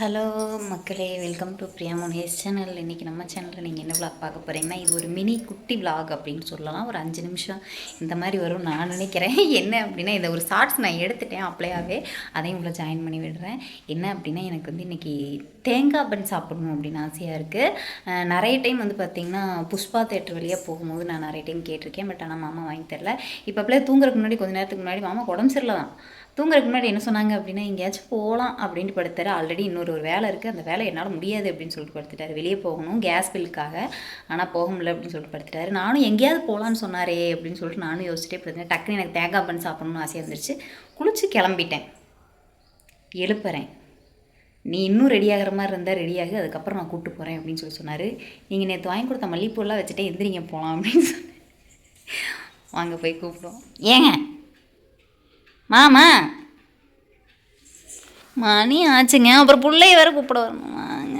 Hello மக்களே welcome to Priya மோனேஸ் channel. இன்றைக்கி நம்ம சேனலில் நீங்கள் என்ன விளாக் பார்க்க போகிறீங்கன்னா இது ஒரு மினி குட்டி விளாக் அப்படின்னு சொல்லலாம். ஒரு அஞ்சு நிமிஷம் இந்த மாதிரி வரும் நான் நினைக்கிறேன். என்ன அப்படின்னா இந்த ஒரு ஷார்ட்ஸ் நான் எடுத்துட்டேன் அப்ளையாகவே அதையும் உங்களை ஜாயின் பண்ணி விடுறேன். என்ன அப்படின்னா எனக்கு வந்து இன்றைக்கி தேங்காய் பன் சாப்பிடணும் அப்படின்னு ஆசையாக இருக்குது நிறைய டைம் வந்து பார்த்திங்கன்னா புஷ்பா தேட்டர் வழியாக போகும்போது நான் நிறைய டைம் கேட்டிருக்கேன். பட் ஆனால் மாமா வாங்கி தரல. இப்போ அப்படியே தூங்குறதுக்கு முன்னாடி கொஞ்ச நேரத்துக்கு முன்னாடி மாமா உடம்பு சரியில்லை தான் தூங்குறதுக்கு முன்னாடி என்ன சொன்னாங்க அப்படின்னா எங்கேயாச்சும் போகலாம் அப்படின்ட்டு படுத்தாரு. ஆல்ரெடி இன்னொரு ஒரு வேலை இருக்குது அந்த வேலை என்னால் முடியாது அப்படின்னு சொல்லிட்டு படுத்துட்டாரு. வெளியே போகணும் கேஸ் பில்லுக்காக ஆனால் போக முடியல அப்படின்னு சொல்லிட்டு படுத்துட்டாரு. நானும் எங்கேயாவது போகலான்னு சொன்னாரே அப்படின்னு சொல்லிட்டு நானும் யோசிச்சிட்டே படுத்தேன் டக்குன்னு எனக்கு தேங்காய் பண்ணி சாப்பிடணும்னு ஆசையாக இருந்துச்சு. குளிச்சு கிளம்பிட்டேன். எழுப்புறேன். நீ இன்னும் ரெடி ஆகிற மாதிரி இருந்தால் ரெடியாகி அதுக்கப்புறம் நான் கூப்பிட்டு போகிறேன் அப்படின்னு சொல்லி சொன்னார். நீங்கள் நேற்று வாங்கி கொடுத்த மல்லிப்பூலாம் வச்சுட்டே எந்திரிங்க போகலாம் அப்படின்னு சொன்னேன். வாங்க போய் கூப்பிடுவோம். ஏங்க மாமா. மணி ஆச்சுங்க. அப்புறம் பிள்ளைய வேற கூப்பிட வரணும். வாங்க.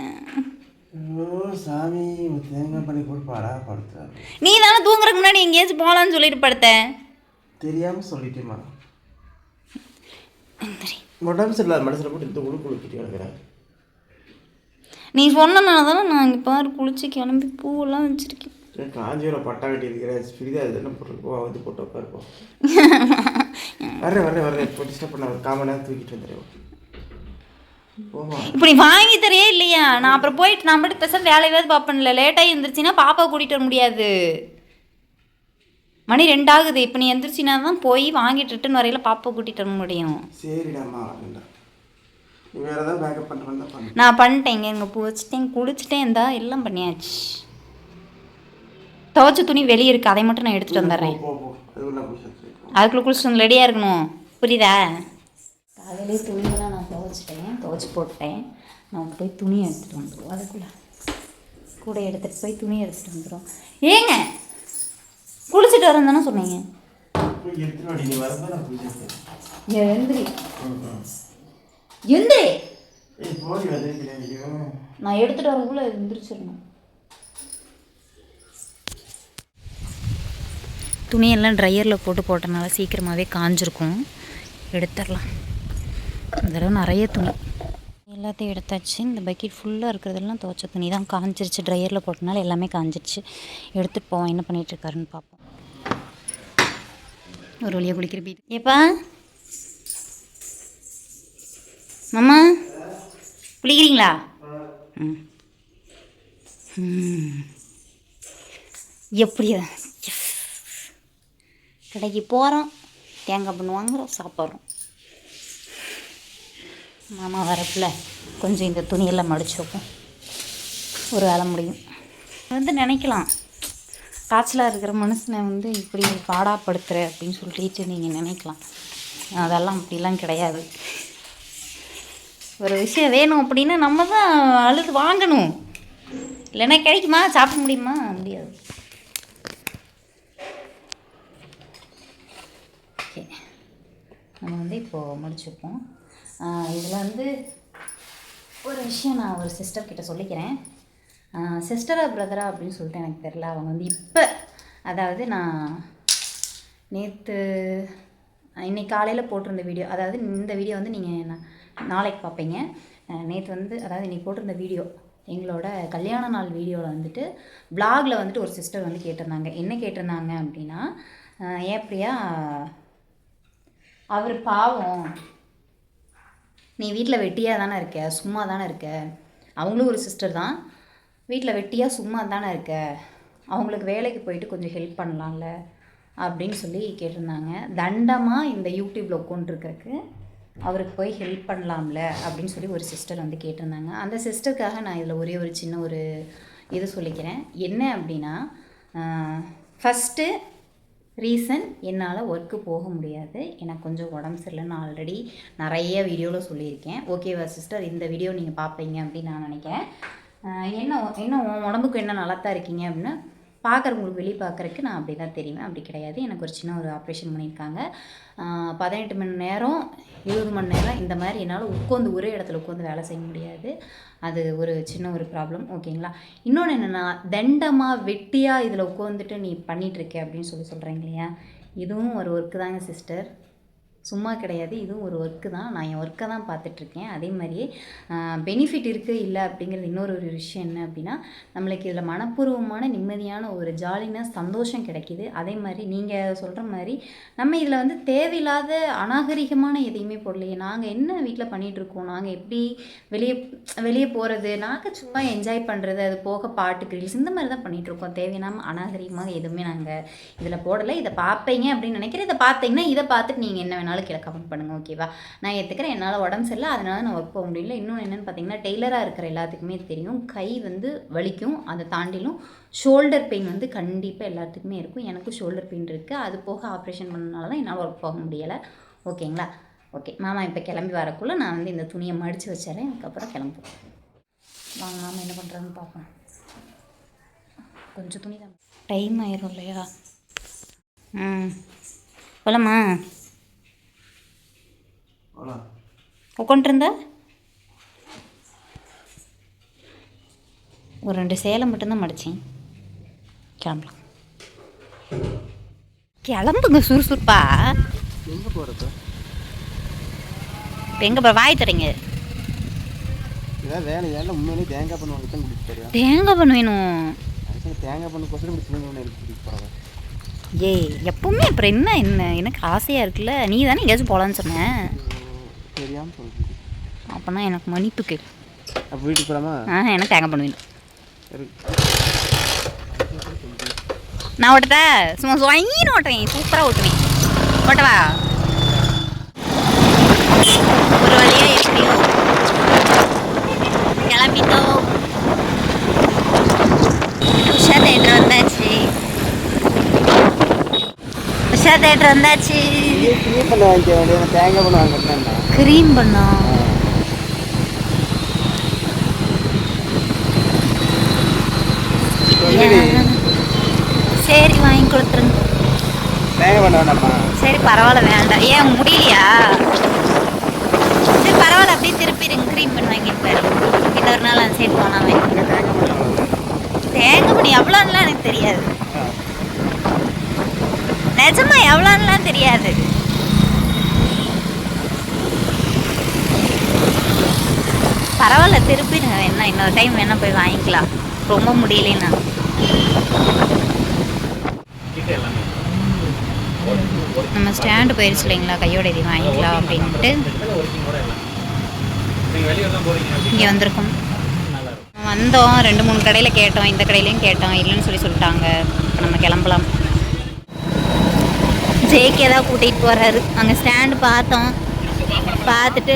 சாமி தேங்காய் பண்ணி போட்டு பாடா படுத்துறாரு. நீ தானே தூங்குறதுக்கு முன்னாடி எங்கேயாச்சும் போகலான்னு சொல்லிட்டு படுத்த? தெரியாம சொல்லிட்டேமா உடம்பு சரியில்லாத மனசில் போட்டு இந்த உழு குளிக்கிட்டு கிடக்குறேன். நீ சொன்னனால தானே நான் இங்கே பாரு குளிச்சு கிளம்பி பூவெல்லாம் வச்சுருக்கேன். காஞ்சிபுரம் பட்டா கட்டி இருக்கிறேன் ஃப்ரீதாக என்ன போட்டுருப்போம் வந்து போட்டு உட்காருப்போம் வர்றேன் வர்றேன் வர்றேன். இப்போ டிஸ்டர்ப் பண்ண ஒரு காமன் நேரம் தூக்கிட்டு வந்துடுறேன் போமா இப்போ நீ வாங்கி தரையே இல்லையா? நான் அப்புறம் போயிட்டு நான் மட்டும் பேச வேலையாவது பார்ப்பேன்ல. லேட்டாகி எழுந்திரிச்சின்னா பாப்பா கூட்டிகிட்டு வர முடியாது. மணி ரெண்டாகுது. இப்போ நீ எந்திரிச்சினா தான் போய் வாங்கிட்டு ரிட்டன் வரையில பாப்பா கூட்டிகிட்டு வர முடியும். நான் பண்ணிட்டேங்க இங்கே வச்சுட்டேன் குளிச்சுட்டேன் இருந்தா எல்லாம் பண்ணியாச்சு. துவைச்ச துணி வெளியே இருக்குது அதை மட்டும் நான் எடுத்துகிட்டு வந்துடுறேன். அதுக்குள்ள குளிச்சு அதுக்குள்ளே குளிச்சுட்டு ரெடியாக இருக்கணும். புரியுதா? காலையிலே துணியெல்லாம் நான் துவைச்சிட்டேன். துவைச்சி போட்டேன் நான் போய் துணி எடுத்துகிட்டு வந்துடுவோம். அதுக்குள்ளே கூட எடுத்துகிட்டு போய் துணி எடுத்துகிட்டு வந்துடும் ஏங்க குளிச்சுட்டு வரேன். தானே சொன்னீங்க எந்திரி. எந்திரி நான் எடுத்துகிட்டு வரக்குள்ளே எந்திரிச்சிடணும். துணியெல்லாம் ட்ரையரில் போட்டு போட்டனால சீக்கிரமாகவே காஞ்சிருக்கும். எடுத்துடலாம். இந்த தடவை நிறைய துணி. எல்லாத்தையும் எடுத்தாச்சு. இந்த பக்கெட் ஃபுல்லாக இருக்கிறதெல்லாம் துவைச்ச துணி தான் காஞ்சிருச்சு. ட்ரையரில் போட்டனால எல்லாமே காஞ்சிருச்சு. எடுத்துகிட்டு போவோம். என்ன பண்ணிகிட்ருக்காருன்னு பார்ப்போம். ஒரு வழியாக குளிக்கிற பீட் ஏப்பா? மாமா? குளிக்கிறீங்களா? ம். எப்படியா? கடைக்கு போகிறோம் தேங்காய் பண்ணு வாங்குகிறோம் சாப்பிட்றோம். மாமா வரப்பில் கொஞ்சம் இந்த துணியெல்லாம் மடிச்சு வைப்போம். ஒரு வேலை முடியும். வந்து நினைக்கலாம். காய்ச்சலாக இருக்கிற மனுஷனை வந்து இப்படி பாடாப்படுத்துகிற அப்படின்னு சொல்லிட்டு நீங்கள் நினைக்கலாம். அதெல்லாம் அப்படிலாம் கிடையாது. ஒரு விஷயம் வேணும் அப்படின்னா நம்ம தான் அழுது வாங்கணும். இல்லைன்னா கிடைக்குமா? சாப்பிட முடியுமா? முடியாது ஓகே நம்ம வந்து இப்போது முடிச்சுப்போம். இதில் வந்து ஒரு விஷயம் நான் ஒரு சிஸ்டர் கிட்டே சொல்லிக்கிறேன். சிஸ்டரா பிரதரா அப்படின்னு சொல்லிட்டு எனக்கு தெரில அவங்க வந்து இப்போ அதாவது நான் நேற்று இன்றைக்கி காலையில் போட்டிருந்த வீடியோ அதாவது இந்த வீடியோ வந்து நீங்கள் நாளைக்கு பார்ப்பீங்க. நேற்று வந்து அதாவது இன்றைக்கி போட்டிருந்த வீடியோ எங்களோட கல்யாண நாள் வீடியோவில் வந்துட்டு vlogல வந்துட்டு ஒரு சிஸ்டர் வந்து கேட்டிருந்தாங்க. என்ன கேட்டிருந்தாங்க அப்படின்னா ஏன் பிரியா அவர் பாவம். நீ வீட்டில் வெட்டியாக தானே இருக்க? சும்மா தானே இருக்க? அவங்களும் ஒரு சிஸ்டர் தான். வீட்டில் வெட்டியாக சும்மா தானே இருக்க? அவங்களுக்கு வேலைக்கு போயிட்டு கொஞ்சம் ஹெல்ப் பண்ணலாம்ல? அப்படின்னு சொல்லி கேட்டிருந்தாங்க. தண்டமாக இந்த யூடியூப்பில் உட்காந்துருக்கிறதுக்கு அவருக்கு போய் ஹெல்ப் பண்ணலாம்ல? அப்படின்னு சொல்லி ஒரு சிஸ்டர் வந்து கேட்டிருந்தாங்க. அந்த சிஸ்டருக்காக நான் இதில் ஒரே ஒரு சின்ன ஒரு இது சொல்லிக்கிறேன். என்ன அப்படின்னா ஃபஸ்ட்டு ரீசன் என்னால் ஒர்க்கு போக முடியாது. எனக்கு கொஞ்சம் உடம்பு சரியில்லைன்னு ஆல்ரெடி நிறைய வீடியோவில் சொல்லியிருக்கேன். ஓகேவா சிஸ்டர் இந்த வீடியோ நீங்கள் பார்ப்பீங்க அப்படின்னு நான் நினைக்கிறேன். என்ன என்ன உன் உடம்புக்கு என்ன நல்லா தான் இருக்கீங்க அப்படின்னா பார்க்குறவங்களுக்கு வெளியே பார்க்குறக்கு நான் அப்படி தான் தெரிவேன். அப்படி கிடையாது. எனக்கு ஒரு சின்ன ஒரு ஆப்ரேஷன் பண்ணியிருக்காங்க. பதினெட்டு மணி நேரம் இருபது மணி நேரம் இந்த மாதிரி என்னால் உட்காந்து ஒரே இடத்துல உட்காந்து வேலை செய்ய முடியாது. அது ஒரு சின்ன ஒரு ப்ராப்ளம் ஓகேங்களா இன்னொன்று என்னென்னா தண்டமாக வெட்டியாக இதில் உட்காந்துட்டு நீ பண்ணிகிட்ருக்க அப்படின்னு சொல்லி சொல்கிறீங்க இல்லையா? இதுவும் ஒரு ஒர்க்கு தாங்க சிஸ்டர் சும்மா கிடையாது. இதுவும் ஒரு ஒர்க்கு தான். நான் என் ஒர்க்கை தான் பார்த்துட்ருக்கேன். அதே மாதிரியே பெனிஃபிட் இருக்குது இல்லை அப்படிங்கிறது இன்னொரு ஒரு விஷயம் என்ன அப்படின்னா நம்மளுக்கு இதில் மனப்பூர்வமான நிம்மதியான ஒரு ஜாலினஸ் சந்தோஷம் கிடைக்கிது. அதே மாதிரி நீங்கள் சொல்கிற மாதிரி நம்ம இதில் வந்து தேவையில்லாத அநாகரிகமான எதையுமே போடலையே. நாங்கள் என்ன வீட்டில் பண்ணிகிட்ருக்கோம் நாங்கள் எப்படி வெளியே வெளியே போகிறது நாங்கள் சும்மா என்ஜாய் பண்ணுறது அது போக பாட்டு ரீல்ஸ் இந்த மாதிரி தான் பண்ணிகிட்ருக்கோம் தேவையில்லாமல் அநாகரிகமாக எதுவுமே நாங்கள் இதில் போடலை. இதை பார்ப்பீங்க அப்படின்னு நினைக்கிறேன். இதை பார்த்தீங்கன்னா இதை பார்த்துட்டு நீங்கள் என்ன வேணாலும் கீழே கமெண்ட் பண்ணுங்கள் ஓகேவா நான் ஏற்றுக்கிறேன் என்னால் உடம்பு சரியில்லை அதனால நான் ஒர்க் போக முடியல. இன்னொன்று என்னென்னு பார்த்தீங்கன்னா டெய்லராக இருக்கிற எல்லாத்துக்குமே தெரியும் கை வந்து வலிக்கும் அதை தாண்டிலும் ஷோல்டர் பெயின் வந்து கண்டிப்பாக எல்லாத்துக்குமே இருக்கும். எனக்கும் ஷோல்டர் பெயின் இருக்குது அது போக ஆப்ரேஷன் பண்ணனால தான் என்னால் ஒர்க் போக முடியலை. ஓகேங்களா ஓகே மாமா இப்போ கிளம்பி வரக்குள்ளே நான் வந்து இந்த துணியை மடித்து வச்சிடறேன். அதுக்கப்புறம் கிளம்புவோம். வாங்க மாமா என்ன பண்ணுறதுன்னு பார்ப்போம். கொஞ்சம் துணி தான். டைம் ஆயிரும் இல்லையா? ம். போலாமா? உட்காண்ட்ருந்த ஒரு ரெண்டு சேலை மட்டும்தான் மடித்தேன் கிளம்பலாம். கிளம்புங்க சுறுசுறுப்பா. எங்கே போகிறது எங்கே போகிற வாய் தரீங்க இதான் வேலை ஏன்ல உண்மையிலே தேங்காய் பண்ண தான் குடிச்சு தேங்காய் பண்ண வேணும். தேங்காய் பண்ண கொசரம் ஏய் எப்பவுமே அப்புறம் என்ன என்ன? எனக்கு ஆசையாக இருக்குல்ல. நீ தானே எங்கேயாச்சும் போகலான்னு சொன்னேன் தெரியாமல் சொல்லுது அப்போனா எனக்கு மன்னிப்பு கேள். அப்போ வீட்டுக்கு போகலாமா ஆ எனக்கு தேங்காய் பண்ண வேணும் இருக்கு நான் ஓட்டட்டா சும்மா சுவங்கின்னு ஓட்டுவேன் சூப்பராக ஓட்டுவேன். ஓட்டவா? ஒரு வழியா எப்படியோ கிளம்பிட்டோம். உஷா தேட்டர் வந்தாச்சு. உஷா தேட்டர் வந்தாச்சு. பண்ண வாங்கிக்க தேங்காய் பண்ண வாங்கிட்டேன்டா க்ரீம் பண்ணா. சரி வாங்கி கொடுத்துருங்க. சரி பரவாயில்ல வேண்டாம். ஏன் முடியலையா? சரி பரவாயில்ல அப்படியே திருப்பிடுங்க க்ரீம் பண்ணி வாங்கிட்டு போயிடும் இன்னொரு நாள் இங்கே தேங்காய் பண்ண தேங்க பண்ணி எவ்வளோன்னுலாம் எனக்கு தெரியாது. நிஜமா எவ்வளோன்னுலாம் தெரியாது. பரவாயில்ல திருப்பிடுங்க வேணா இன்னொரு டைம் வேணா போய் வாங்கிக்கலாம். ரொம்ப முடியலன்னா. நம்ம ஸ்டாண்டு போயிடுச்சு இல்லைங்களா? கையோட இது வாங்கிக்கலாம் அப்படின்ட்டு. இங்கே வந்திருக்கோம். வந்தோம் ரெண்டு மூணு கடையில் கேட்டோம். இந்த கடையிலையும் கேட்டோம். இல்லைன்னு சொல்லி சொல்லிட்டாங்க. இப்போ நம்ம கிளம்பலாம். ஜேகே தான் கூட்டிகிட்டு போகிறாரு அங்கே ஸ்டாண்டு பார்த்தோம். பார்த்துட்டு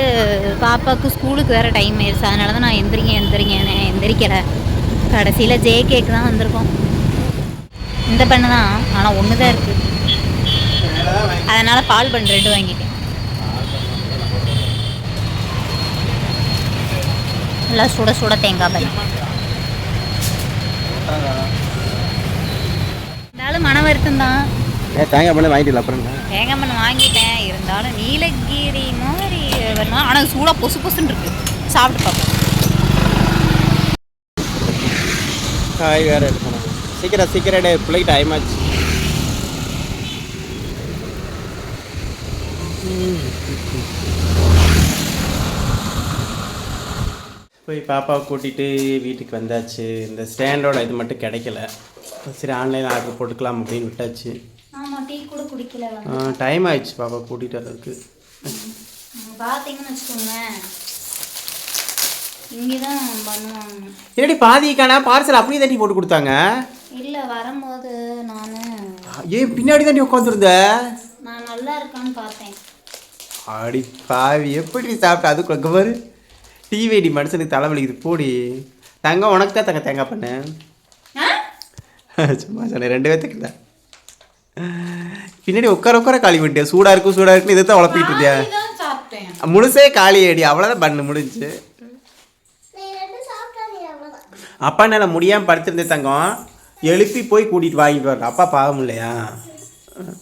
பாப்பாவுக்கு ஸ்கூலுக்கு வேறு டைம் ஆயிடுச்சு. அதனால தான் நான் எந்திரிங்க எந்திரிங்கன்னு எந்திரிக்கலை. கடைசியில் ஜேகேக்கு தான் வந்திருக்கோம். இந்த பண்ணு தான். ஆனால் ஒன்று தான் இருக்குது அதனால் பால் பண்ணு ரெண்டு வாங்கிட்டேன். நல்லா சுட சுட தேங்காய் பண்ணு இருந்தாலும் மன வருத்தம் தான். தேங்காய் பண்ண வாங்கிட்டு அப்புறம்? என்ன? தேங்காய் பண்ணு வாங்கிட்டேன். இருந்தாலும் நீலகிரி வேணா ஆனால் சூடாக பொசு பொசுன்னு இருக்கு. சாப்பிட்டு பார்ப்போம். காய் வேறு எடுக்கணும் சீக்கிரம் சீக்கிரம் எடு. பிள்ளைக்கு டைம் ஆச்சு. போய் பாப்பாவை கூட்டிகிட்டு வீட்டுக்கு வந்தாச்சு. இந்த ஸ்டாண்டோட இது மட்டும் கிடைக்கல. சரி ஆன்லைன் ஆர்டர் போட்டுக்கலாம் அப்படின்னு விட்டாச்சு. ஆமாம் டீ கூட குடிக்கல. டைம் ஆயிடுச்சு பாப்பா கூட்டிகிட்டு வர்றதுக்கு. பார்த்தீங்கன்னு வச்சுக்கோங்களேன். இங்கே தான் பண்ணுவாங்க. என்னடி பாதிக்கான பார்சல் அப்படியே தண்ணி போட்டு கொடுத்தாங்க? இல்லை வரும்போது நான் ஏன் பின்னாடி தாண்டி உட்காந்துருந்த நான் நல்லா இருக்கான்னு பார்த்தேன். அடி பாவி எப்படி சாப்பிட்ட? அதுக்குள்ள பாரு. டிவிடி மனுஷனுக்கு தலைவலிக்குது போடி. தங்கம் உனக்கு தான் தங்க தேங்காய் பண்ணேன் சும்மா சொன்னேன் ரெண்டு பேர்த்துக்கு இல்லை. பின்னாடி உட்கார உட்கார காலி பண்ணிட்டேன் சூடாக இருக்கும் சூடாக இருக்குன்னு இதை தான் உழப்பிட்டு இருந்தியா முழுசே காலி அடி அவ்வளோதான் பண்ணு முடிஞ்சு. அப்பா என்னால் முடியாமல் படுத்திருந்தே தங்கம். எழுப்பி போய் கூட்டிகிட்டு வாங்கிட்டு வர அப்பா பாவம் இல்லையா?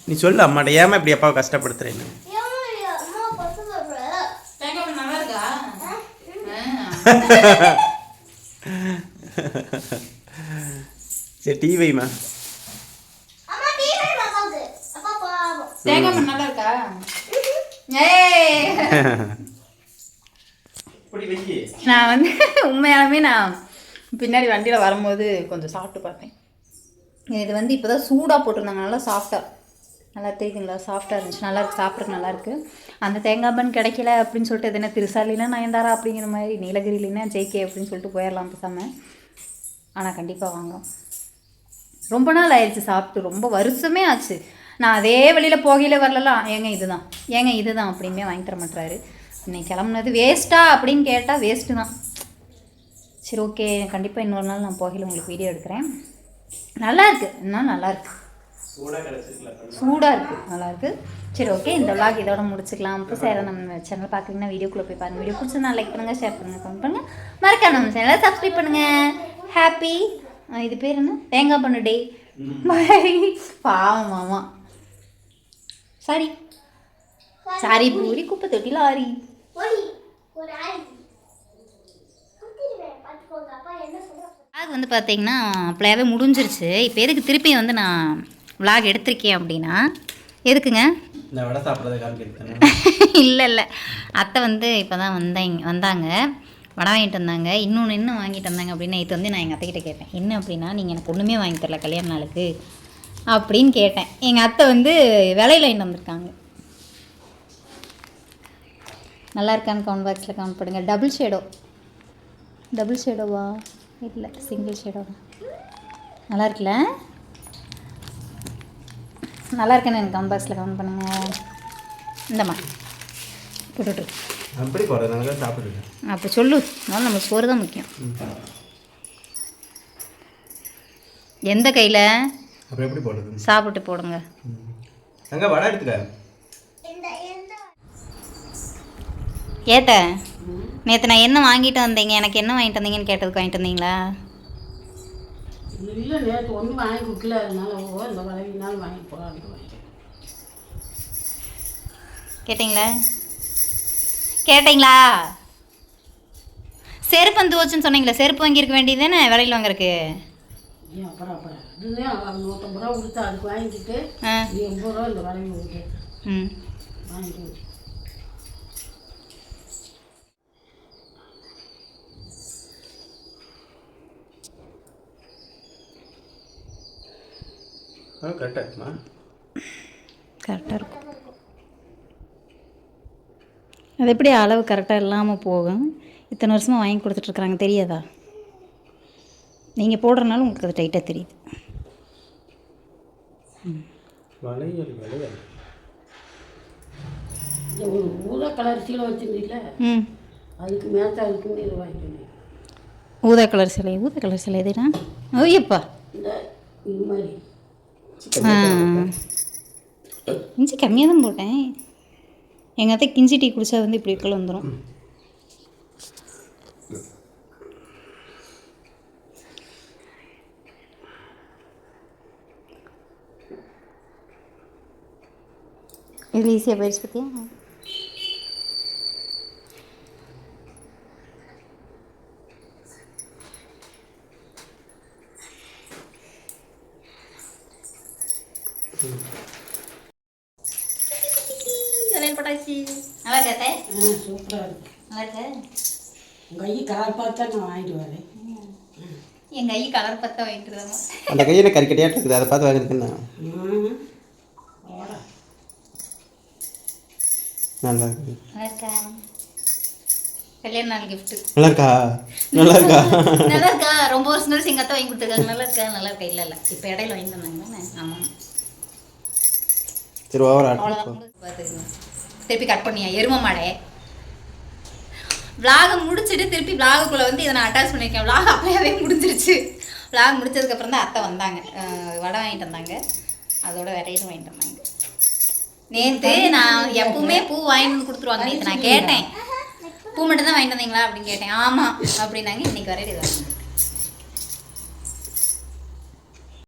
நீ சொல்லு அம்மாட்ட. ஏமா இப்படி அப்பாவை கஷ்டப்படுத்துறேன்னு? சரி டீ வைமா தேங்காய் நல்லா இருக்கா? நான் வந்து உண்மையாலுமே நான் பின்னாடி வண்டியில் வரும்போது கொஞ்சம் சாப்பிட்டு பார்த்தேன். இது வந்து இப்போ தான் சூடாக போட்டிருந்தாங்க. நல்லா சாஃப்டாக நல்லா தெரியுதுங்களா? சாஃப்டாக இருந்துச்சு. நல்லா இருக்கு. சாப்பிட்றதுக்கு நல்லா இருக்கு. அந்த தேங்காய் பன் கிடைக்கல அப்படின்னு சொல்லிட்டு எதுனா திருசாலினா நயன்தாரா அப்படிங்கிற மாதிரி நீலகிரிலினா ஜெய்கே அப்படின்னு சொல்லிட்டு போயிடலாம் பேசாமல் ஆனால் கண்டிப்பாக வாங்க ரொம்ப நாள் ஆயிடுச்சு சாப்பிட்டு. ரொம்ப வருஷமே ஆச்சு. நான் அதே வழியில் போகையில வரலாம் ஏங்க இதுதான். ஏங்க இதுதான் அப்படின்னே வாங்கி தர மாட்டாரு இன்னைக்கு கிளம்புனது வேஸ்ட்டா அப்படின்னு கேட்டால் வேஸ்ட்டு தான். சரி ஓகே கண்டிப்பாக இன்னொரு நாள் நான் போகையில் உங்களுக்கு வீடியோ எடுக்கிறேன். நல்லா இருக்கு. இன்னும் நல்லா இருக்கு? சூடாக இருக்குது நல்லா இருக்கு. சரி ஓகே இந்த vlog இதோட முடிச்சுக்கலாம். அப்போ சேர நம்ம சேனல் பார்க்குறீங்கன்னா வீடியோக்குள்ளே போய் பாருங்க. வீடியோ பிடிச்சா லைக் பண்ணுங்கள் ஷேர் பண்ணுங்கள் கமெண்ட் பண்ணுங்கள் மறக்காம நம்ம சேனலை சப்ஸ்கிரைப் பண்ணுங்கள் ஹாப்பி இது பேர் என்ன? தேங்காய் பண்ணு டே பாவம் மாமா சாரி சாரி பூரி குப்பை தொட்டி லாரி ஓடி ஒரு ஆள் குத்திடுவேன். பார்த்துக்கோங்க. அப்பா என்ன சொல்ற vlog வந்து பார்த்தீங்கன்னா அப்படியாவே முடிஞ்சிருச்சு. இப்போ எதுக்கு திருப்பி வந்து நான் vlog எடுத்திருக்கேன் அப்படின்னா எதுக்குங்க? இல்லை இல்லை. அத்தை வந்து இப்போ தான் வந்தாங்க வந்தாங்க. வடை வாங்கிட்டு வந்தாங்க. இன்னொன்று என்ன வாங்கிட்டு வந்தாங்க அப்படின்னு நேற்று வந்து நான் எங்கள் அத்தைக்கிட்ட கேட்டேன். என்ன அப்படின்னா நீங்கள் எனக்கு ஒன்றுமே வாங்கி தரல கல்யாண நாளுக்கு. அப்படின்னு கேட்டேன். எங்கள் அத்தை வந்து விலையில வாங்கிட்டு வந்திருக்காங்க? நல்லா இருக்கான்னு கவுண்ட் பாக்ஸில் கவுண்ட் பண்ணுங்க டபுள் ஷேடோ டபுள் ஷேடோவா இல்லை சிங்கிள் ஷேடோ நல்லா இருக்குல்ல? நல்லா இருக்கேன்னு எனக்கு கவுண்ட் பாக்ஸில் கவுண்ட் பண்ணுங்கள் இந்தம்மா போட்டுட்டு. அப்படி நல்லா சாப்பிடுங்க அப்போ சொல்லு. முதல்ல நம்ம சோறு தான் முக்கியம். எந்த கையில்? அப்புறம் எப்படி போடுறது? சாப்பிட்டு போடுங்க. அங்கே வடை எடுத்துக்க. ஏத்த நேற்று நான் என்ன வாங்கிட்டு வந்தீங்க? எனக்கு என்ன வாங்கிட்டு வந்தீங்கன்னு கேட்டதுக்கு வாங்கிட்டு வந்தீங்களா? இல்லை நேற்று ஒன்றும் வாங்கி கொடுக்கல. அதனால ஓ இந்த வளைவினாலும் வாங்கி வாங்கிட்டேன். கேட்டிங்களா? கேட்டிங்களா? செருப்பு வந்து வச்சுன்னு சொன்னீங்களே செருப்பு வாங்கியிருக்க வேண்டியது தானே விலையில் வாங்குறதுக்கு? ஏன் அப்புறம் அப்புறம் இதுதான் அவன் நூற்றம்பது ரூபா கொடுத்து அதுக்கு வாங்கிட்டு ஆ. இது எண்பது ரூபா இந்த வளைவி கொடுத்து ம். வாங்கிட்டு வந்து. ஆ கரெக்டாக இருக்குமா? கரெக்டாக இருக்கும். அது எப்படி அளவு கரெக்டாக இல்லாமல் போகும்? இத்தனை வருஷமாக வாங்கி கொடுத்துட்ருக்குறாங்க தெரியாதா? நீங்கள் போடுறனால உங்களுக்கு அது டைட்டாக தெரியுது. வளையல் வளையல். ஊதா கலர் சீலை வச்சுருந்தீங்கள ம். அதுக்கு மேட்ச் அதுக்குன்னு இது வாங்கிக்கணும் ஊதா கலர் சிலை ஊதா கலர் சிலை எதுனா? ஓய்யப்பா இந்த இது மாதிரி. இஞ்சி கம்மியாக தான் போட்டேன். எங்கள் அத்தை கிஞ்சி டீ குடிச்சா வந்து இப்படி இருக்கல வந்துடும் இது ஈஸியாக போயிடுச்சு விலையில் போட்டாச்சு நல்லா இருக்கா ஆ சூப்பராக இருக்கு நல்லா இருக்கா உங்கள் ஐயா கலர் பார்த்தா நான் வாங்கிட்டு வரேன் எங்கள் ஐ கலர் பற்ற வாங்கிட்டு அந்த கையில் கறிக்கட்டியாட்டு இருக்குது அதை பார்த்து வாங்கிருக்குண்ணா ம் ஓடா நல்லா இருக்கு கல்யாண நாள் கிஃப்ட்டு நல்லா இருக்கா நல்லா இருக்கா நல்லா இருக்கா ரொம்ப வருஷம் எங்கள் அத்தை வாங்கி கொடுத்துருக்காங்க. நல்லா இருக்கா நல்லா இருக்கா இல்லை இல்லை. இப்போ இடையில வாங்கி தந்தாங்க ஆமாம் சரி ஓவர் அவ்வளோதான் ஆட்டம் முடிஞ்சு பார்த்துக்குங்க திருப்பி கட் பண்ணியா? எரும மாடே. விலாக முடிச்சுட்டு திருப்பி விலாகுக்குள்ளே வந்து இதை நான் அட்டாச் பண்ணியிருக்கேன் விலாக் அப்பயாவே முடிஞ்சிருச்சு. விலாக் முடிச்சதுக்கப்புறம் தான் அத்தை வந்தாங்க. வடை வாங்கிட்டு வந்தாங்க. அதோட விரையிலும் வாங்கிட்டு வந்தாங்க. நேற்று நான் எப்பவுமே பூ வாங்கிட்டு வந்து கொடுத்துருவாங்க. நேற்று நான் கேட்டேன். பூ மட்டும் தான் வாங்கிட்டு வந்தீங்களா அப்படின்னு கேட்டேன். ஆமாம் அப்படின்னாங்க. இன்னைக்கு வரையில